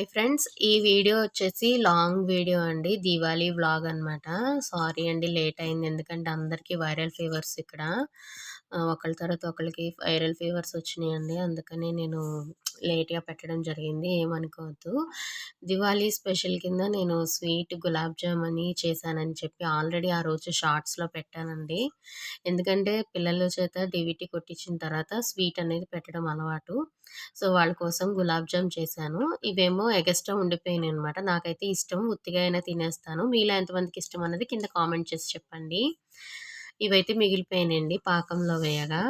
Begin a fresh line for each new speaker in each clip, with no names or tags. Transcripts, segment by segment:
High friends ఈ video వచ్చేసి long video అండి. దీవాళీ వ్లాగ్ అనమాట సారీ అండి లేట్ అయింది. ఎందుకంటే అందరికీ వైరల్ ఫీవర్స్ ఇక్కడ. ఒకళ్ళ తర్వాత ఒకళ్ళకి వైరల్ ఫీవర్స్ వచ్చినాయండి. అందుకని నేను లేట్గా పెట్టడం జరిగింది. ఏమనుకోవద్దు. దివాళీ స్పెషల్ కింద నేను స్వీట్ గులాబ్ జామ్ అని చేశానని చెప్పి ఆల్రెడీ ఆ రోజు షార్ట్స్లో పెట్టానండి. ఎందుకంటే పిల్లల చేత డివిటీ కొట్టించిన తర్వాత స్వీట్ అనేది పెట్టడం అలవాటు. సో వాళ్ళ కోసం గులాబ్ జామ్ చేశాను. ఇవేమో ఎగస్ట్రా ఉండిపోయినాయి అనమాట నాకైతే ఇష్టం. ఉత్తిగా అయినా తినేస్తాను. మీలో ఎంతమందికి ఇష్టం అన్నది కింద కామెంట్ చేసి చెప్పండి. ఇవైతే మిగిలిపోయానండి పాకంలో వేయగా.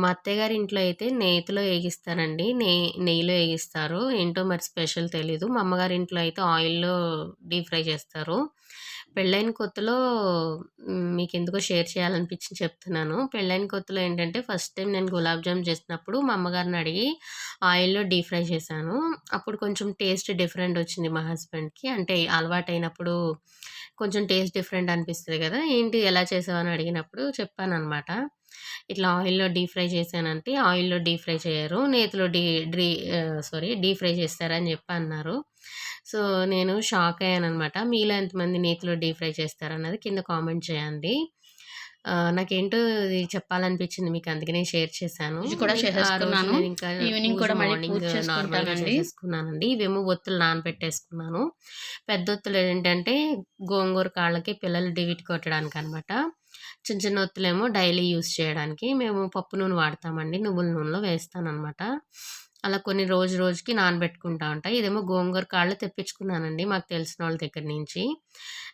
మా అత్తయ్య గారి ఇంట్లో అయితే నేతిలో వేగిస్తారండి నే నెయ్యిలో వేగిస్తారు. ఏంటో మరి స్పెషల్ తెలీదు. మా అమ్మగారి ఇంట్లో అయితే ఆయిల్లో డీప్ ఫ్రై చేస్తారు. పెళ్ళైన కొత్తలో మీకు ఎందుకో షేర్ చేయాలనిపించి చెప్తున్నాను. పెళ్ళైన కొత్తలో ఏంటంటే ఫస్ట్ టైం నేను గులాబ్ జామ్ చేసినప్పుడు మా అమ్మగారిని అడిగి ఆయిల్లో డీప్ ఫ్రై చేశాను. అప్పుడు కొంచెం టేస్ట్ డిఫరెంట్ వచ్చింది మా హస్బెండ్కి. అంటే అలవాటైనప్పుడు కొంచెం టేస్ట్ డిఫరెంట్ అనిపిస్తుంది కదా ఏంటి ఎలా చేసావని అడిగినప్పుడు చెప్పాను అనమాట ఇట్లా ఆయిల్లో డీప్ ఫ్రై చేశానంటే ఆయిల్లో డీప్ ఫ్రై చేయరు నేతిలో డీ డ్రీ సారీ డీప్ ఫ్రై చేస్తారని చెప్పి అన్నారు సో నేను షాక్ అయ్యాను అనమాట మీలో ఎంతమంది నేతిలో డీప్ ఫ్రై చేస్తారన్నది కింద కామెంట్ చేయండి. నాకేంటో ఇది చెప్పాలనిపించింది మీకు అందుకనే షేర్ చేశాను.
కూడా చేసేసుకున్నాను.
ఇంకా
ఈవినింగ్ కూడా
మార్నింగ్. చేసేసుకున్నానండి. ఇవేమో ఒత్తులు నానబెట్టేసుకున్నాను పెద్ద ఒత్తులు ఏంటంటే గోంగూర కాళ్ళకి పిల్లలు డివిట్ కొట్టడానికి అనమాట చిన్న చిన్న ఒత్తులేమో డైలీ యూస్ చేయడానికి మేము పప్పు నూనె వాడతామండి. నువ్వుల నూనెలో వేస్తాను అనమాట అలా కొన్ని రోజు రోజుకి నానబెట్టుకుంటా ఉంటాయి ఇదేమో గోంగూర కాళ్ళు తెప్పించుకున్నానండి మాకు తెలిసిన వాళ్ళ దగ్గర నుంచి.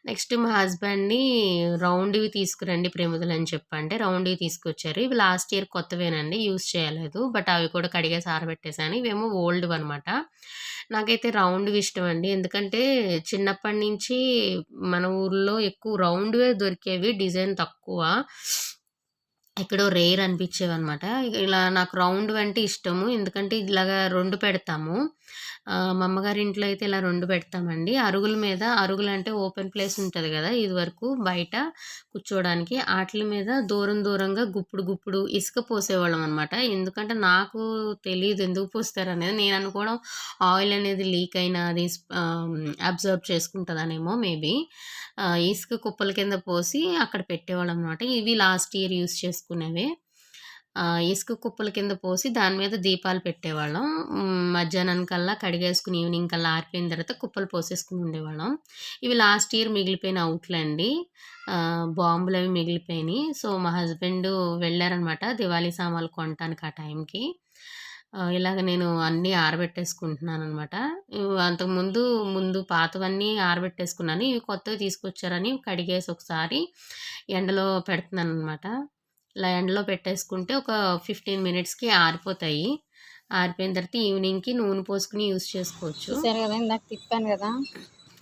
నెక్స్ట్ మా హస్బెండ్ని రౌండ్వి తీసుకురండి ప్రేమిదలు అని చెప్పంటే రౌండ్వి తీసుకొచ్చారు. ఇవి లాస్ట్ ఇయర్ కొత్తవేనండి యూస్ చేయలేదు. బట్ అవి కూడా కడిగే సారబెట్టేశాను ఇవేమో ఓల్డ్ అనమాట నాకైతే రౌండ్వి ఇష్టం అండి ఎందుకంటే చిన్నప్పటి నుంచి మన ఊర్లో ఎక్కువ రౌండ్వే దొరికేవి డిజైన్ తక్కువ. ఎక్కడో రేర్ అనిపించేవి అనమాట ఇలా నాకు రౌండ్ అంటే ఇష్టము. ఎందుకంటే ఇలాగా రెండు పెడతాము. మా అమ్మగారి ఇంట్లో అయితే ఇలా రెండు పెడతామండి. అరుగుల మీద అరుగులు అంటే ఓపెన్ ప్లేస్ ఉంటుంది కదా ఇది వరకు బయట కూర్చోవడానికి. వాటి మీద దూరం దూరంగా గుప్పుడు గుప్పుడు ఇసుక పోసేవాళ్ళం అనమాట ఎందుకంటే నాకు తెలియదు ఎందుకు పోస్తారు అనేది. నేను అనుకోవడం ఆయిల్ అనేది లీక్ అయినా అది అబ్జర్వ్ చేసుకుంటుందనేమో మేబీ. ఇసుక కుప్పల కింద పోసి అక్కడ పెట్టేవాళ్ళం అనమాట ఇవి లాస్ట్ ఇయర్ యూస్ చేసుకునేవే ఇసుక కుప్పల కింద పోసి దాని మీద దీపాలు పెట్టేవాళ్ళం. మధ్యాహ్నం కల్లా కడిగేసుకుని ఈవినింగ్ కల్లా ఆరిపోయిన తర్వాత కుప్పలు పోసేసుకుని ఉండేవాళ్ళం. ఇవి లాస్ట్ ఇయర్ మిగిలిపోయిన అవుట్లండి బాంబులు అవి మిగిలిపోయినాయి. సో మా హస్బెండ్ వెళ్ళారనమాట దివాళీ సామాన్లు కొనటానికి ఆ టైంకి. ఇలాగ నేను అన్నీ ఆరబెట్టేసుకుంటున్నాను అనమాట అంతకుముందు ముందు పాతవన్నీ ఆరబెట్టేసుకున్నాను. ఇవి కొత్తవి తీసుకొచ్చారని కడిగేసి ఒకసారి ఎండలో పెడుతున్నాను అనమాట ఇలా ఎండలో పెట్టేసుకుంటే ఒక ఫిఫ్టీన్ మినిట్స్కి ఆరిపోతాయి. ఆరిపోయిన తర్వాత ఈవినింగ్కి నూనె పోసుకుని యూస్ చేసుకోవచ్చు.
చూసారు కదా ఇందాక తిప్పాను కదా.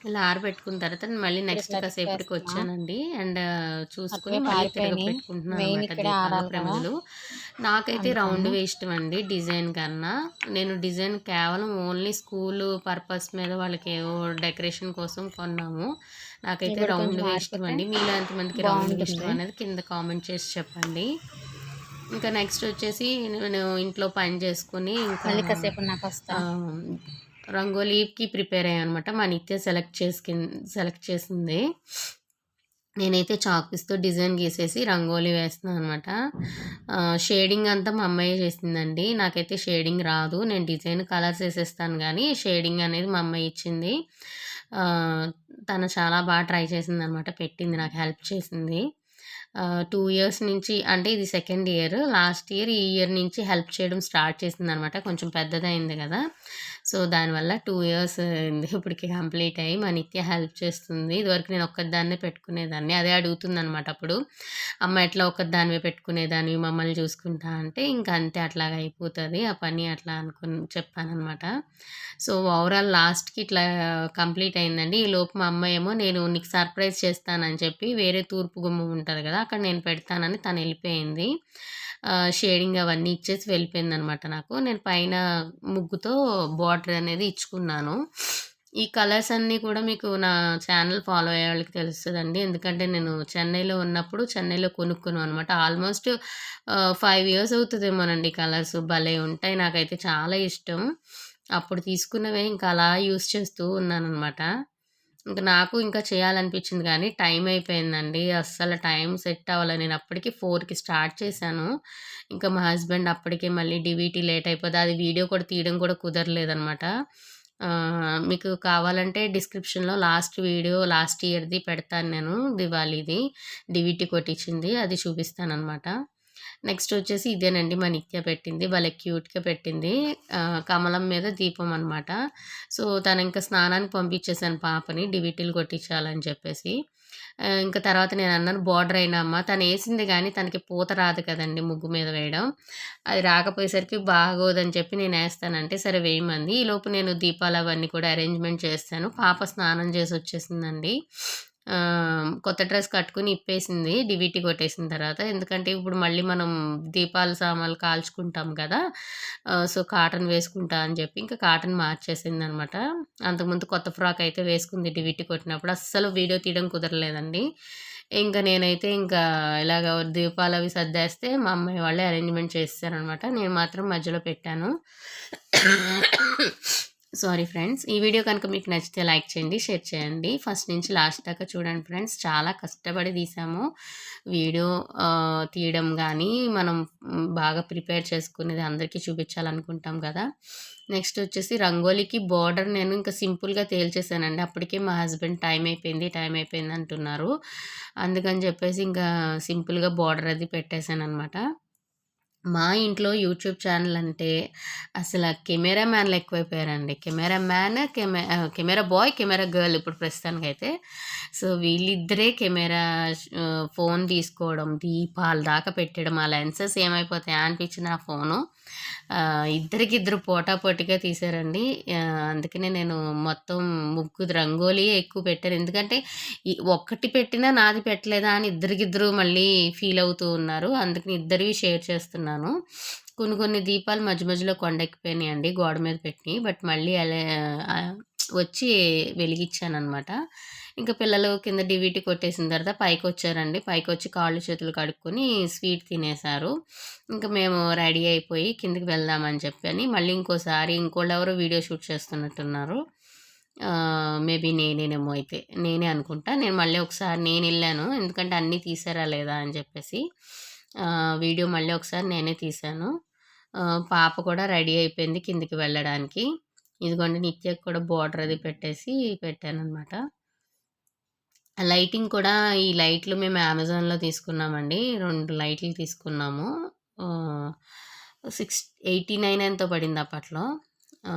ఇలా ఆరబెట్టుకున్న తర్వాత మళ్ళీ నెక్స్ట్ కాసేపటికి. వచ్చానండి. అండ్ చూసుకుని మళ్ళీ
కదా.
ప్రమిదలు. నాకైతే. రౌండ్ ఇష్టం అండి డిజైన్ కన్నా. నేను డిజైన్ కేవలం ఓన్లీ స్కూల్ పర్పస్ మీద వాళ్ళకి ఏవో డెకరేషన్ కోసం కొన్నాము. నాకైతే రౌండ్ ఇష్టం అండి మీలో ఎంతమందికి రౌండ్. ఇష్టం అనేది కింద కామెంట్ చేసి చెప్పండి. ఇంకా నెక్స్ట్ వచ్చేసి నేను ఇంట్లో పని చేసుకుని ఇంకా రంగోలీకి ప్రిపేర్ అయ్యాను అనమాట మా నిత్య సెలెక్ట్ చేసుకి సెలెక్ట్ చేసింది. నేనైతే చాక్పీస్తో డిజైన్ గీసేసి రంగోలీ వేస్తున్నాను అనమాట షేడింగ్ అంతా మా అమ్మాయి చేసిందండి. నాకైతే షేడింగ్ రాదు. నేను డిజైన్ కలర్స్ వేసేస్తాను కానీ షేడింగ్ అనేది మా అమ్మాయి ఇచ్చింది. తను చాలా బాగా ట్రై చేసింది అనమాట పెట్టింది నాకు హెల్ప్ చేసింది. టూ ఇయర్స్ నుంచి అంటే ఇది సెకండ్ ఇయర్. లాస్ట్ ఇయర్ ఈ ఇయర్ నుంచి హెల్ప్ చేయడం స్టార్ట్ చేసింది అనమాట కొంచెం పెద్దదైంది కదా. సో దానివల్ల టూ ఇయర్స్ అయింది ఇప్పటికి కంప్లీట్ అయ్యి మా నిత్య హెల్ప్ చేస్తుంది. ఇదివరకు నేను ఒక్కదాన్నే పెట్టుకునేదాన్ని. అదే అడుగుతుంది అనమాట అప్పుడు. అమ్మ ఎట్లా ఒక్కదానివే పెట్టుకునేదాన్ని మమ్మల్ని చూసుకుంటా అంటే ఇంకా అంతే అట్లాగా అయిపోతుంది. ఆ పని అట్లా అనుకుని చెప్పానమాట సో ఓవరాల్ లాస్ట్కి ఇట్లా కంప్లీట్ అయిందండి. ఈ లోపు మా అమ్మ ఏమో నేను నీకు సర్ప్రైజ్ చేస్తానని చెప్పి వేరే తూర్పు గుమ్మం ఉంటుంది కదా అక్కడ నేను పెడతానని తను వెళ్ళిపోయింది. షేడింగ్ అవన్నీ ఇచ్చేసి వెళ్ళిపోయింది అనమాట నాకు. నేను పైన ముగ్గుతో బార్డర్ అనేది ఇచ్చుకున్నాను. ఈ కలర్స్ అన్నీ కూడా మీకు నా ఛానల్ ఫాలో అయ్యే వాళ్ళకి తెలుస్తుందండి. ఎందుకంటే నేను చెన్నైలో ఉన్నప్పుడు చెన్నైలో కొనుక్కున్నాను అనమాట ఆల్మోస్ట్ ఫైవ్ ఇయర్స్ అవుతుందేమోనండి కలర్స్ భలే ఉంటాయి. నాకైతే చాలా ఇష్టం. అప్పుడు తీసుకున్నవే ఇంకా అలా యూస్ చేస్తూ ఉన్నాను అనమాట ఇంక నాకు ఇంకా చేయాలనిపించింది కానీ టైం అయిపోయిందండి. అస్సలు టైం సెట్ అవ్వాలి నేను అప్పటికి ఫోర్కి స్టార్ట్ చేశాను. ఇంకా మా హస్బెండ్ అప్పటికే మళ్ళీ డివిటీ లేట్ అయిపోతుంది అది వీడియో కూడా తీయడం కూడా కుదరలేదనమాట. మీకు కావాలంటే డిస్క్రిప్షన్‌లో లాస్ట్ వీడియో లాస్ట్ ఇయర్‌ది పెడతాను నేను దివాళీది. డివిటీ కొట్టించింది. అది చూపిస్తాననమాట. నెక్స్ట్ వచ్చేసి ఇదేనండి మా నిత్య పెట్టింది. భలే క్యూట్‌గా పెట్టింది. కమలం మీద దీపం అనమాట. సో, తను ఇంకా స్నానానికి పంపించేసాను పాపని డివిటీలు కొట్టించాలని చెప్పేసి. ఇంకా తర్వాత నేను అన్నాను బార్డర్ అయినా అమ్మ వేసింది కానీ తనకి పూత రాదు కదండి ముగ్గు మీద వేయడం. అది రాకపోయేసరికి బాగోదని చెప్పి నేను వేస్తానంటే సరే వేయమంది. ఈలోపు నేను దీపాలు అవన్నీ కూడా అరేంజ్‌మెంట్ చేస్తాను పాప స్నానం చేసి వచ్చేసిందండి. కొత్త డ్రెస్ కట్టుకొని ఇప్పేసింది డివిటీ కొట్టేసిన తర్వాత. ఎందుకంటే ఇప్పుడు మళ్ళీ మనం దీపాల సామాన్లు కాల్చుకుంటాం కదా! సో, కాటన్ వేసుకుంటా అని చెప్పి ఇంకా కాటన్ మార్చేసింది అనమాట అంతకుముందు కొత్త ఫ్రాక్ అయితే వేసుకుంది డివిటీ కొట్టినప్పుడు. అస్సలు వీడియో తీయడం కుదరలేదండి. ఇంకా నేనైతే ఇంకా ఇలాగ దీపాలు అవి సర్దేస్తే మా అమ్మాయి వాళ్ళే అరేంజ్‌మెంట్ చేస్తారనమాట నేను మాత్రం మధ్యలో పెట్టాను. Sorry friends. ఈ వీడియో కనుక మీకు నచ్చితే లైక్ చేయండి, షేర్ చేయండి. ఫస్ట్ నుంచి లాస్ట్ దాకా చూడండి ఫ్రెండ్స్. చాలా కష్టపడి తీసాము. వీడియో తీయడం కానీ మనం బాగా ప్రిపేర్ చేసుకునేది అందరికీ చూపించాలనుకుంటాం కదా! నెక్స్ట్ వచ్చేసి రంగోలీకి బార్డర్ నేను ఇంకా సింపుల్‌గా తేల్చేసానండి. అప్పటికే మా హస్బెండ్ టైం అయిపోయింది, టైం అయిపోయింది అంటున్నారు. అందుకని చెప్పేసి ఇంకా సింపుల్‌గా బార్డర్ అది పెట్టేశాను అనమాట మా ఇంట్లో యూట్యూబ్ ఛానల్ అంటే అసల కెమెరా మ్యాన్‌లు ఎక్కువైపోయారండి. Camera man, camera camera boy, camera girl ఇప్పుడు ప్రస్తుతానికైతే. సో, వీళ్ళిద్దరే కెమెరా ఫోన్ తీసుకోవడం, దీపాలు దాకా పెట్టడం, ఆ లెన్సెస్ ఏమైపోతాయా అనిపించిన ఆ ఫోను. ఇద్దరికిద్దరు పోటాపోటీగా తీశారండి. అందుకనే నేను మొత్తం ముగ్గు రంగోలీయే ఎక్కువ పెట్టాను. ఎందుకంటే ఒక్కటి పెట్టినా నాది పెట్టలేదా అని ఇద్దరికిద్దరు మళ్ళీ ఫీల్ అవుతూ ఉన్నారు. అందుకని ఇద్దరివి షేర్ చేస్తున్నాను. కొన్ని కొన్ని దీపాలు మధ్య మధ్యలో కొండెక్కిపోయినాయి అండి గోడ మీద పెట్టినాయి బట్ మళ్ళీ అలా వచ్చి వెలిగిచ్చాననమాట. ఇంకా పిల్లలు కింద డివిటీ కొట్టేసిన తర్వాత పైకొచ్చారండి. వచ్చి కాళ్ళు చేతులు కడుక్కొని స్వీట్ తినేసారు. ఇంకా మేము రెడీ అయిపోయి కిందకి వెళ్దామని చెప్పని మళ్ళీ ఇంకోసారి ఇంకోళ్ళెవరో వీడియో షూట్ చేస్తున్నట్టున్నారు. మేబీ నేనేనేమో అయితే. నేనే అనుకుంటా. నేను మళ్ళీ ఒకసారి నేను వెళ్ళాను ఎందుకంటే అన్నీ తీసారా లేదా అని చెప్పేసి. వీడియో మళ్ళీ ఒకసారి నేనే తీశాను. పాప కూడా రెడీ అయిపోయింది కిందికి వెళ్ళడానికి. ఇదిగోండి నిత్యకు కూడా బోర్డర్ అది పెట్టేసి పెట్టాను అనమాట లైటింగ్ కూడా ఈ లైట్లు మేము అమెజాన్‌లో తీసుకున్నామండి. రెండు లైట్లు తీసుకున్నాము. సిక్స్ ఎయిటీ నైన్ ఎంతో పడింది అప్పట్లో.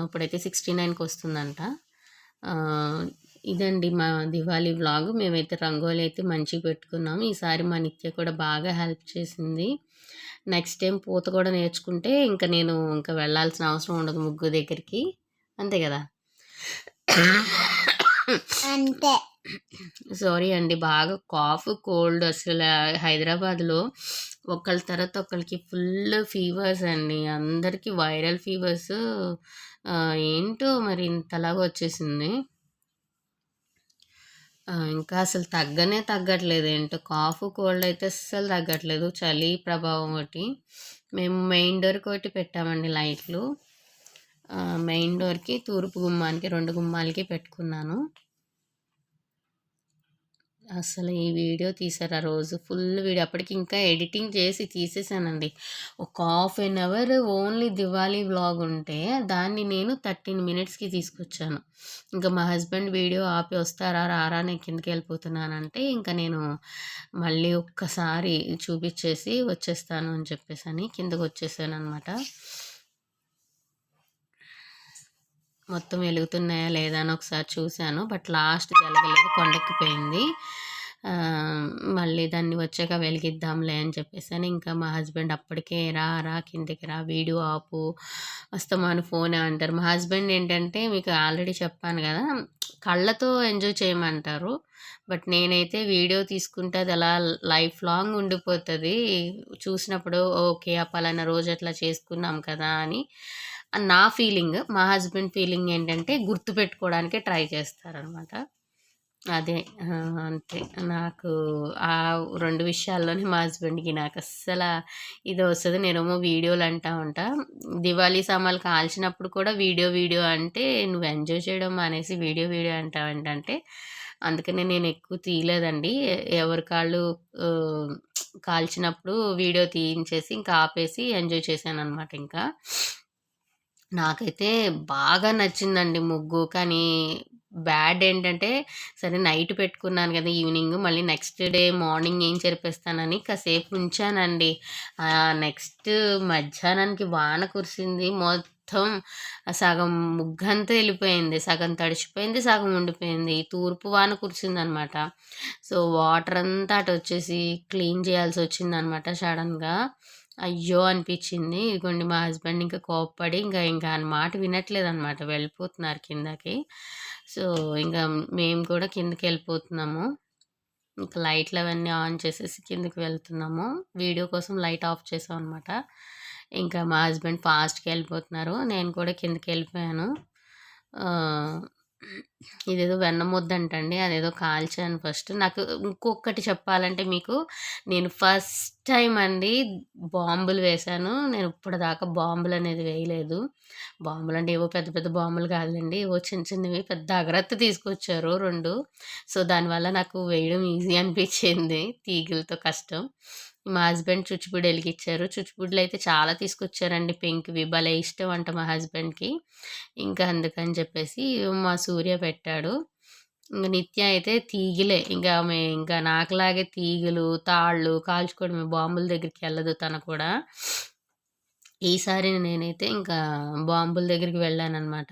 ఇప్పుడైతే సిక్స్టీ నైన్కి వస్తుందంట. ఇదండి మా దివాళీ వ్లాగ్. మేమైతే రంగోలి అయితే మంచిగా పెట్టుకున్నాము. ఈసారి మా నిత్య కూడా బాగా హెల్ప్ చేసింది. నెక్స్ట్ టైమ్ పూత కూడా నేర్చుకుంటే ఇంక నేను ఇంక వెళ్ళాల్సిన అవసరం ఉండదు ముగ్గు దగ్గరికి. అంతే గదా!
అంతే.
సారీ అండి. బాగా కాఫ్, కోల్డ్ అసల హైదరాబాద్‌లో ఒకళ్ళ తర్వాత ఒకళ్ళకి ఫుల్ ఫీవర్స్ అండి. అందరికి వైరల్ ఫీవర్స్ ఏంటో మరి ఇంతలాగా వచ్చేసింది. ఇంకా అసలు తగ్గనే తగ్గట్లేదు. ఏంటో కాఫ్, కోల్డ్ అయితే అస్సలు తగ్గట్లేదు. చలి ప్రభావం ఒకటి. మేము మెయిన్ డోర్‌కి ఒకటి పెట్టామండి లైట్లు. మెయిన్ డోర్‌కి, తూర్పు గుమ్మానికి రెండు గుమ్మాలకి పెట్టుకున్నాను. అసలు ఈ వీడియో తీసారు ఆ రోజు. ఫుల్ వీడియో అప్పటికి ఇంకా ఎడిటింగ్ చేసి తీసేసానండి. ఒక half an hour only Diwali vlog ఉంటే దాన్ని నేను 13 మినిట్స్‌కి తీసుకొచ్చాను. ఇంకా మా హస్బెండ్ వీడియో ఆపి "వస్తారా? రారా? నేను కిందకెళ్ళిపోతున్నానంటే" ఇంకా నేను మళ్ళీ ఒక్కసారి చూపించేసి వచ్చేస్తాను అని చెప్పేసి కిందకు వచ్చేసాను అనమాట మొత్తం వెలుగుతున్నాయా లేదా అని ఒకసారి చూశాను. బట్ లాస్ట్ వెలగలేదు కొండెక్కిపోయింది. మళ్ళీ దాన్ని వచ్చాక వెలిగిద్దాంలే అని చెప్పేసాను ఇంకా మా హస్బెండ్ అప్పటికే "రా, రా కిందకి రా, వీడియో ఆపు, వస్తామని ఫోన్ అంటారు. మా హస్బెండ్ ఏంటంటే మీకు ఆల్రెడీ చెప్పాను కదా కళ్ళతో ఎంజాయ్ చేయమంటారు. బట్ నేనైతే వీడియో తీసుకుంటే అది అలా లైఫ్ లాంగ్ ఉండిపోతుంది చూసినప్పుడు ఓకే. ఆ పలానా రోజు అట్లా చేసుకున్నాం కదా! అని నా ఫీలింగ్. మా హస్బెండ్ ఫీలింగ్ ఏంటంటే గుర్తుపెట్టుకోవడానికే ట్రై చేస్తారనమాట. అదే. అంతే. నాకు ఆ రెండు విషయాల్లోనే మా హస్బెండ్‌కి నాకు అసల ఇది వస్తుంది నేనేమో వీడియోలు అంటా ఉంటా. దివాళీ సామాన్లు కాల్చినప్పుడు కూడా వీడియో, వీడియో అంటే, "నువ్వు ఎంజాయ్ చేయడం అనేసి వీడియో, వీడియో అంటావేంటంటే" అందుకనే నేను ఎక్కువ తీయలేదండి. ఎవరి కాళ్ళు కాల్చినప్పుడు వీడియో తీయించేసి, ఇంకా ఆపేసి ఎంజాయ్ చేశాను అనమాట ఇంకా. నాకైతే బాగా నచ్చిందండి ముగ్గు. కానీ బ్యాడ్ ఏంటంటే, సరే నైట్ పెట్టుకున్నాను కదా ఈవినింగ్ మళ్ళీ నెక్స్ట్ డే మార్నింగ్ ఏం చెరిపేస్తానని కాసేపు ఉంచానండి. నెక్స్ట్ మధ్యాహ్నానికి వాన కురిసింది. మొత్తం సగం ముగ్గంతా వెళ్ళిపోయింది సగం తడిచిపోయింది, సగం ఉండిపోయింది. తూర్పు వాన కురిసిందనమాట. సో, వాటర్ అంతా అటు వచ్చేసి క్లీన్ చేయాల్సి వచ్చిందనమాట సడన్గా అయ్యో! అనిపించింది ఇదిగోండి మా హస్బెండ్ ఇంకా కోప్పడి ఇంకా ఇంకా అన్నమాట వినట్లేదు వినట్లేదనమాట. వెళ్ళిపోతున్నారు కిందకి. సో, ఇంకా మేము కూడా కిందకి వెళ్ళిపోతున్నాము లైట్లు అవన్నీ ఆన్ చేసేసి కిందకి వెళ్తున్నాము. వీడియో కోసం లైట్ ఆఫ్ చేసామనమాట. ఇంకా మా హస్బెండ్ ఫాస్ట్కి వెళ్ళిపోతున్నారు నేను కూడా కిందకి వెళ్ళిపోయాను ఇదేదో వెన్న ముద్దంటండి. అదేదో కాల్చాను ఫస్ట్. నాకు ఇంకొకటి చెప్పాలంటే మీకు, నేను ఫస్ట్ టైం అండి బాంబులు వేశాను. నేను ఇప్పటిదాకా బాంబులనేది వేయలేదు. బాంబులు అంటే ఏవో పెద్ద పెద్ద బాంబులు కాదండి ఏవో చిన్న చిన్నవి పెద్ద అగరత్తు తీసుకొచ్చారు రెండు సో, దానివల్ల నాకు వేయడం ఈజీ అనిపించింది తీగలతో కష్టం. మా హస్బెండ్ చుచ్చుబుడి ఎలిగిచ్చారు. అయితే చాలా తీసుకొచ్చారండి పింక్‌వి. భలే ఇష్టం అంట మా హస్బెండ్‌కి. ఇంకా అందుకని చెప్పేసి మా సూర్య పెట్టాడు. ఇంక నిత్య అయితే తీగలే. ఇంకా ఆమె ఇంకా నాకులాగే తీగలు, తాళ్ళు కాల్చుకోవడం బాంబుల దగ్గరికెళ్ళదు తను కూడా. ఈసారి నేనైతే ఇంకా బాంబుల దగ్గరికి వెళ్ళాననమాట.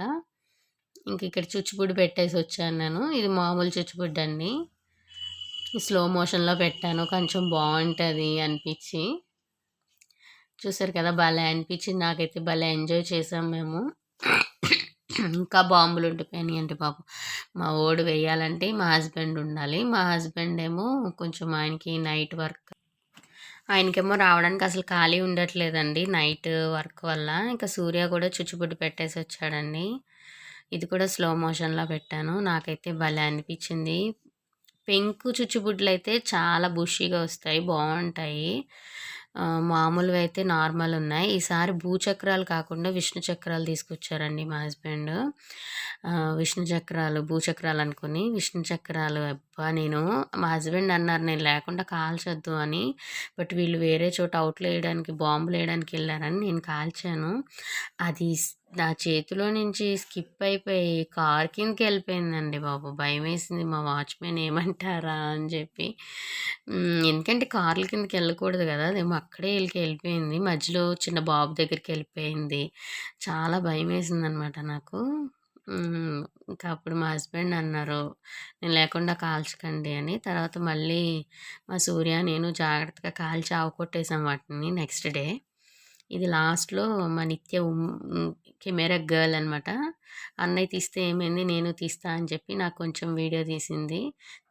ఇంక ఇక్కడ చుచ్చిబుడ్ పెట్టేసి వచ్చాను నేను. ఇది మామూలు చుచ్చుబుడ్డండి. స్లో మోషన్‌లో పెట్టాను. కొంచెం బాగుంటుంది అనిపించి చూసారు కదా! భలే అనిపించింది నాకైతే భలే ఎంజాయ్ చేసాం మేము. ఇంకా బాంబులు ఉండిపోయినాయండి బాబు. మా వోడు వెయ్యాలంటే మా హస్బెండ్ ఉండాలి. మా హస్బెండ్ ఏమో కొంచెం ఆయనకి నైట్ వర్క్ ఆయనకేమో రావడానికి అసలు ఖాళీ ఉండట్లేదండి నైట్ వర్క్ వల్ల. ఇంకా సూర్య కూడా చుచ్చుబుడ్డి పెట్టేసొచ్చాడండి. ఇది కూడా స్లో మోషన్‌లో పెట్టాను. నాకైతే భలే అనిపించింది పెంకు చుచ్చుబుడ్లు అయితే చాలా బుషీగా వస్తాయి. బాగుంటాయి మామూలుగా అయితే నార్మల్ ఉన్నాయి. ఈసారి భూచక్రాలు కాకుండా విష్ణు చక్రాలు తీసుకొచ్చారండి మా హస్బెండ్. విష్ణు చక్రాలు, భూచక్రాలు అనుకుని విష్ణు చక్రాలు అబ్బా! నేను మా హస్బెండ్ అన్నారు నేను లేకుండా కాల్చొద్దు అని. బట్ వీళ్ళు వేరే చోట అవుట్‌లో బాంబులు వేయడానికి వెళ్ళారని నేను కాల్చాను. అది నా చేతిలో నుంచి స్కిప్ అయిపోయి కార్ కిందకి వెళ్ళిపోయిందండి బాబు. భయం వేసింది మా వాచ్‌మెన్ ఏమంటారా అని చెప్పి. ఎందుకంటే కార్ల కిందకెళ్ళకూడదు కదా అదేమో అక్కడే వెళ్ళి వెళ్ళిపోయింది మధ్యలో చిన్న బాబు దగ్గరికి వెళ్ళిపోయింది చాలా భయమేసిందనమాట నాకు. ఇంకా అప్పుడు మా హస్బెండ్ అన్నారు, "నేను లేకుండా కాల్చకండి" అని. తర్వాత మళ్ళీ మా సూర్య, నేను జాగ్రత్తగా కాల్చి అవకొట్టేసాం వాటిని నెక్స్ట్ డే. ఇది లాస్ట్‌లో మా నిత్య ఉమ్ కెమెరా గర్ల్ అనమాట. అన్నయ్య తీస్తే ఏమైంది నేను తీస్తా అని చెప్పి నాకు కొంచెం వీడియో తీసింది.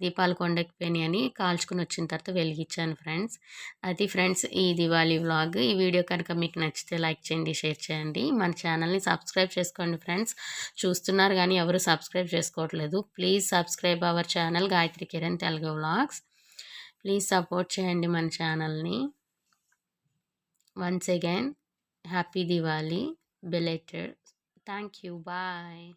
దీపాలు కొండకపోయినాయి అని కాల్చుకుని వచ్చిన తర్వాత వెలిగించాను ఫ్రెండ్స్. అది ఫ్రెండ్స్ ఈ దివాళీ వ్లాగ్. ఈ వీడియో కనుక మీకు నచ్చితే లైక్ చేయండి, షేర్ చేయండి. మన ఛానల్‌ని సబ్స్క్రైబ్ చేసుకోండి ఫ్రెండ్స్. చూస్తున్నారు కానీ ఎవరు సబ్స్క్రైబ్ చేసుకోవట్లేదు. Please subscribe our channel Gayatri Kiran Telugu vlogs. Please support చేయండి మన ఛానల్‌ని. Once again, happy Diwali, belated. Thank you. Bye.